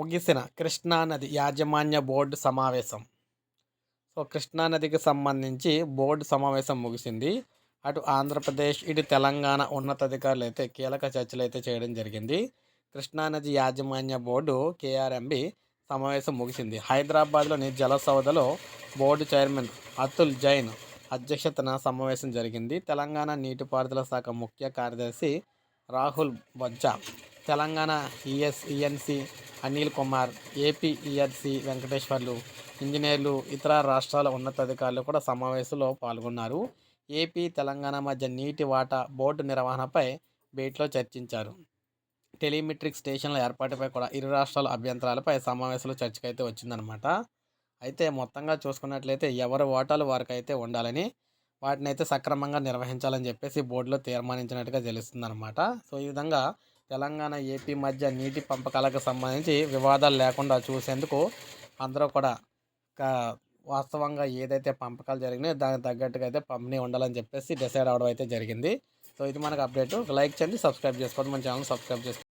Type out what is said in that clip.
ముగిసిన కృష్ణానది యాజమాన్య బోర్డు సమావేశం. సో కృష్ణానదికి సంబంధించి బోర్డు సమావేశం ముగిసింది. అటు ఆంధ్రప్రదేశ్ ఇటు తెలంగాణ ఉన్నతాధికారులు అయితే కీలక చర్చలు అయితే చేయడం జరిగింది. కృష్ణానది యాజమాన్య బోర్డు కేఆర్ఎంబి సమావేశం ముగిసింది. హైదరాబాద్లోని జలసౌధలో బోర్డు చైర్మన్ అతుల్ జైన్ అధ్యక్షతన సమావేశం జరిగింది. తెలంగాణ నీటిపారుదల శాఖ ముఖ్య కార్యదర్శి Rahul Bojja Telangana ESENC Anil Kumar AP ENC Venkateswarlu ఇంజనీర్లు ఇతర రాష్ట్రాల ఉన్నతాధికారులు కూడా సమావేశంలో పాల్గొన్నారు. ఏపీ తెలంగాణ మధ్య నీటి వాటా బోర్డు నిర్వహణపై భేటీలో చర్చించారు. టెలిమెట్రిక్ స్టేషన్ల ఏర్పాటుపై కూడా ఇరు రాష్ట్రాల అభ్యంతరాలపై సమావేశంలో చర్చకైతే వచ్చిందనమాట అయితే మొత్తంగా చూసుకున్నట్లయితే ఎవరి ఓటాలు వారికైతే ఉండాలని వాటిని అయితే సక్రమంగా నిర్వహించాలని చెప్పేసి బోర్డులో తీర్మానించినట్టుగా తెలుస్తుందన్నమాట. సో ఈ విధంగా తెలంగాణ ఏపీ మధ్య నీటి పంపకాలకు సంబంధించి వివాదాలు లేకుండా చూసేందుకు అందరూ కూడా వాస్తవంగా ఏదైతే పంపకాలు జరిగినాయో దానికి తగ్గట్టుగా అయితే పంపిణీ ఉండాలని చెప్పేసి డిసైడ్ అవడం అయితే జరిగింది. సో ఇది మనకు అప్డేట్. లైక్ చేయండి సబ్స్క్రైబ్ చేసుకోండి. మన ఛానల్ సబ్స్క్రైబ్ చేసుకోండి.